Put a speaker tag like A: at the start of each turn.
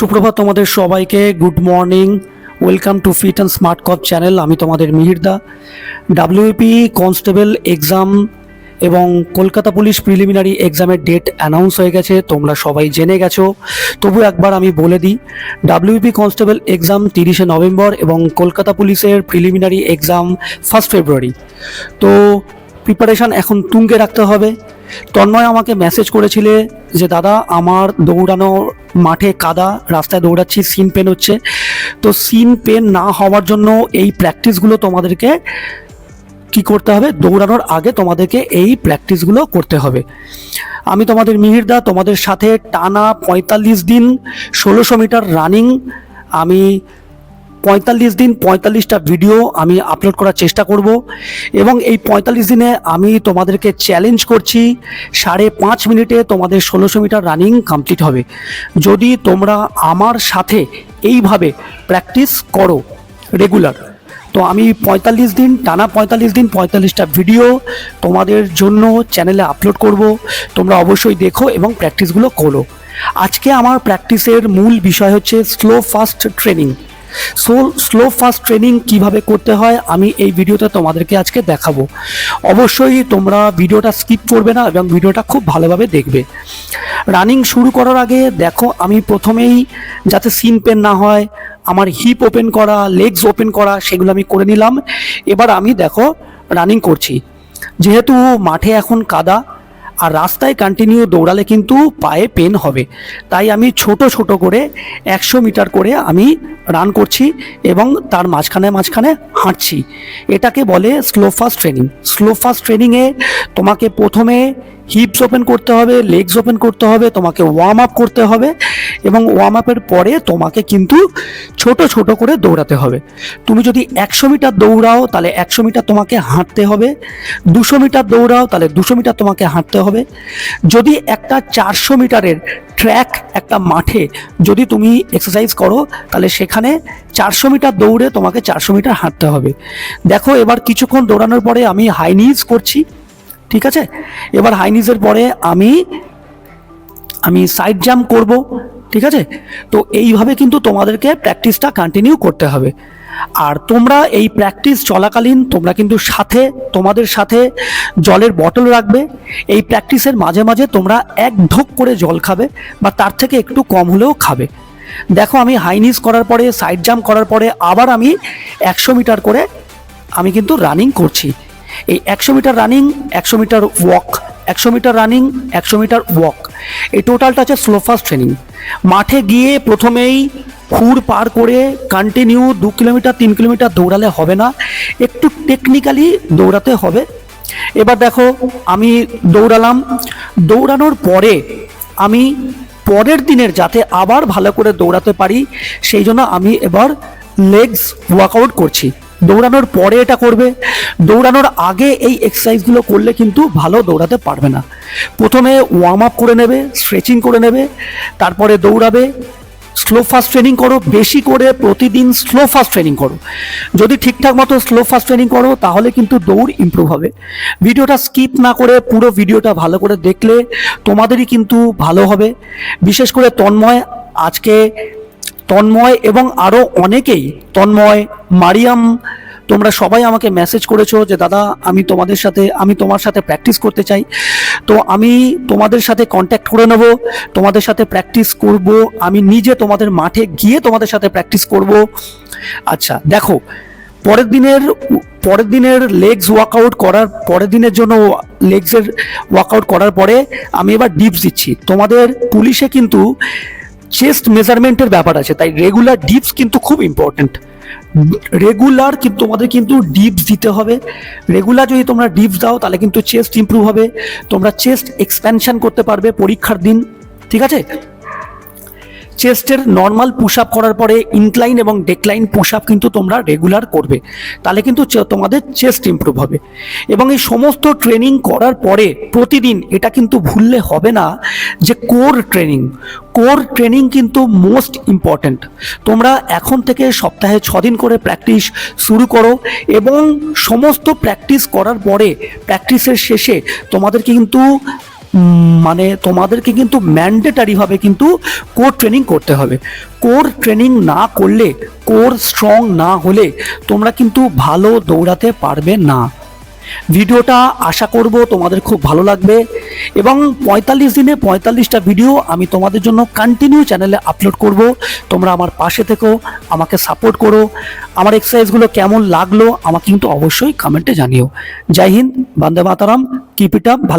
A: সুপ্রভাত তোমাদের সবাইকে। Good morning. Welcome to fit and smart cop channel. আমি তোমাদের মিহিরদা। ডাব্লিউপি কনস্টেবল এক্সাম এবং কলকাতা পুলিশ প্রিলিমিনারি এক্সামের ডেট অ্যানাউন্স হয়ে গেছে, তোমরা সবাই জেনে গেছো। তবু একবার আমি বলে দিই ডাব্লিউপি কনস্টেবল এক্সাম তিরিশে নভেম্বর এবং কলকাতা পুলিশের প্রিলিমিনারি এক্সাম ফার্স্ট ফেব্রুয়ারি। তো প্রিপারেশান এখন তুঙ্গে রাখতে হবে। তন্ময় আমাকে মেসেজ করেছিলে যে, দাদা, আমার দৌড়ানো মাঠে কাদা, রাস্তায় দৌড়াচ্ছি সিন পেন হচ্ছে। তো সিন পেন না হওয়ার জন্য এই প্র্যাকটিসগুলো তোমাদেরকে কি করতে হবে? দৌড়ানোর আগে তোমাদেরকে এই প্র্যাকটিসগুলো করতে হবে। আমি তোমাদের মিহিরদা তোমাদের সাথে টানা পঁয়তাল্লিশ দিন, ষোলোশো মিটার রানিং আমি পঁয়তাল্লিশ দিন, পঁয়তাল্লিশটা ভিডিও আমি আপলোড করার চেষ্টা করব। এবং এই পঁয়তাল্লিশ দিনে আমি তোমাদেরকে চ্যালেঞ্জ করছি, সাড়ে পাঁচ মিনিটে তোমাদের ষোলোশো মিটার রানিং কমপ্লিট হবে। যদি তোমরা আমার সাথে এইভাবে প্র্যাকটিস করো রেগুলার তো আমি পঁয়তাল্লিশ দিন, টানা পঁয়তাল্লিশ দিন, পঁয়তাল্লিশটা ভিডিও তোমাদের জন্য চ্যানেলে আপলোড করব। তোমরা অবশ্যই দেখো এবং প্র্যাকটিসগুলো করো। আজকে আমার প্র্যাকটিসের মূল বিষয় হচ্ছে slow fast training so slow fast training কীভাবে করতে হয়, আমি এই ভিডিওতে তোমাদেরকে আজকে দেখাবো। অবশ্যই তোমরা ভিডিওটা স্কিপ করবে না এবং ভিডিওটা খুব ভালোভাবে দেখবে। রানিং শুরু করার আগে দেখো, আমি প্রথমেই যাতে সিন পেন না হয়, আমার হিপ ওপেন করা লেগস ওপেন করা, সেগুলো আমি করে নিলাম। এবার আমি দেখো রানিং করছি। যেহেতু মাঠে এখন কাদা আর রাস্তায় কন্টিনিউ দৌড়ালে কিন্তু পায়ে পেন হবে। তাই আমি ছোট ছোট করে একশো মিটার করে আমি রান করছি এবং তার মাঝখানে মাঝখানে হাঁটছি। এটাকে বলে slow fast training slow fast ট্রেনিংয়ে তোমাকে প্রথমে হিপস ওপেন করতে হবে লেগস ওপেন করতে হবে, তোমাকে ওয়ার্ম আপ করতে হবে এবং ওয়ার্ম আপের পরে তোমাকে কিন্তু ছোট ছোট করে দৌড়াতে হবে। তুমি যদি একশো মিটার দৌড়াও, তাহলে একশো মিটার তোমাকে হাঁটতে হবে। দুশো মিটার দৌড়াও, তাহলে দুশো মিটার তোমাকে হাঁটতে হবে। যদি একটা চারশো মিটারের ট্র্যাক একটা মাঠে যদি তুমি এক্সারসাইজ করো, তাহলে সেখানে চারশো মিটার দৌড়ে তোমাকে চারশো মিটার হাঁটতে হবে। দেখো, এবার কিছুক্ষণ দৌড়ানোর পরে আমি হাই নিজ করছি, ঠিক আছে? এবার হাই নিজের পরে আমি আমি সাইড জাম্প করব। ঠিক আছে? তো এইভাবে কিন্তু তোমাদেরকে প্র্যাকটিসটা কন্টিনিউ করতে হবে। আর তোমরা এই প্র্যাকটিস চলাকালীন তোমরা কিন্তু সাথে, তোমাদের সাথে জলের বটল রাখবে। এই প্র্যাকটিসের মাঝে মাঝে তোমরা এক ঢোক করে জল খাবে বা তার থেকে একটু কম হলেও খাবে। দেখো আমি হাইনিস করার পরে সাইড জাম্প করার পরে আবার আমি একশো মিটার করে আমি কিন্তু রানিং করছি। এই একশো মিটার রানিং একশো মিটার ওয়াক একশো মিটার রানিং একশো মিটার ওয়াক এই টোটালটা হচ্ছে স্লো ফাস্ট ট্রেনিং মাঠে গিয়ে প্রথমেই খুর পার করে কন্টিনিউ দু কিলোমিটার, তিন কিলোমিটার দৌড়ালে হবে না। একটু টেকনিক্যালি দৌড়াতে হবে। এবার দেখো, আমি দৌড়ালাম। দৌড়ানোর পরে আমি পরের দিনের যাতে আবার ভালো করে দৌড়াতে পারি, সেই জন্য আমি এবার লেগস ওয়ার্কআউট করছি। দৌড়ানোর পরে এটা করবে। দৌড়ানোর আগে এই এক্সারসাইজগুলো করলে কিন্তু ভালো দৌড়াতে পারবে না। প্রথমে ওয়ার্ম আপ করে নেবে স্ট্রেচিং করে নেবে, তারপরে দৌড়াবে। স্লো ফাস্ট ট্রেনিং করো, বেশি করে প্রতিদিন স্লো ফাস্ট ট্রেনিং করো। যদি ঠিকঠাক মতো স্লো ফাস্ট ট্রেনিং করো, তাহলে কিন্তু দৌড় ইমপ্রুভ হবে। ভিডিওটা স্কিপ না করে পুরো ভিডিওটা ভালো করে দেখলে তোমাদেরই কিন্তু ভালো হবে। বিশেষ করে তন্ময়, আজকে তন্ময় এবং আরও অনেকেই, তন্ময়, মারিয়াম, তোমরা সবাই আমাকে মেসেজ করেছ যে, দাদা, আমি তোমাদের সাথে, আমি তোমার সাথে প্র্যাকটিস করতে চাই। তো আমি তোমাদের সাথে কন্ট্যাক্ট করে নেব, তোমাদের সাথে প্র্যাকটিস করব, আমি নিজে তোমাদের মাঠে গিয়ে তোমাদের সাথে প্র্যাকটিস করব। আচ্ছা দেখো, পরের দিনের পরের দিনের লেগস ওয়ার্কআউট করার, পরের দিনের জন্য লেগসের ওয়ার্কআউট করার পরে আমি এবার ডিপস দিচ্ছি। তোমাদের পুলিশে কিন্তু চেস্ট মেজারমেন্টের ব্যাপার আছে, তাই রেগুলার ডিপস কিন্তু খুব ইম্পর্টেন্ট রেগুলার কিন্তু তোমাদের কিন্তু ডিপস দিতে হবে। রেগুলার যদি তোমরা ডিপস দাও, তাহলে কিন্তু চেস্ট ইম্প্রুভ হবে। তোমরা চেস্ট এক্সপ্যানশন করতে পারবে পরীক্ষার দিন, ঠিক আছে? চেস্টের নর্মাল পুশ আপ করার পরে ইনক্লাইন এবং ডেকলাইন পুশ আপ কিন্তু তোমরা রেগুলার করবে। তাহলে কিন্তু তোমাদের চেস্ট ইমপ্রুভ হবে। এবং এই সমস্ত ট্রেনিং করার পরে প্রতিদিন এটা কিন্তু ভুললে হবে না যে কোর ট্রেনিং কোর ট্রেনিং কিন্তু মোস্ট ইম্পর্ট্যান্ট তোমরা এখন থেকে সপ্তাহে ছদিন করে প্র্যাকটিস শুরু করো এবং সমস্ত প্র্যাকটিস করার পরে প্র্যাকটিসের শেষে তোমাদেরকে কিন্তু মানে তোমাদেরকে কিন্তু ম্যান্ডেটারিভাবে কিন্তু কোর ট্রেনিং করতে হবে। কোর ট্রেনিং না করলে কোর স্ট্রং না হলে তোমরা কিন্তু ভালো দৌড়াতে পারবে না। ভিডিওটা আশা করব তোমাদের খুব ভালো লাগবে এবং পঁয়তাল্লিশ দিনে পঁয়তাল্লিশটা ভিডিও আমি তোমাদের জন্য কন্টিনিউ চ্যানেলে আপলোড করব। তোমরা আমার পাশে থেকো, আমাকে সাপোর্ট করো। আমার এক্সারসাইজগুলো কেমন লাগল আমাকে কিন্তু অবশ্যই কমেন্টে জানিও। Jai Hind, Vande Mataram keep it up ভালো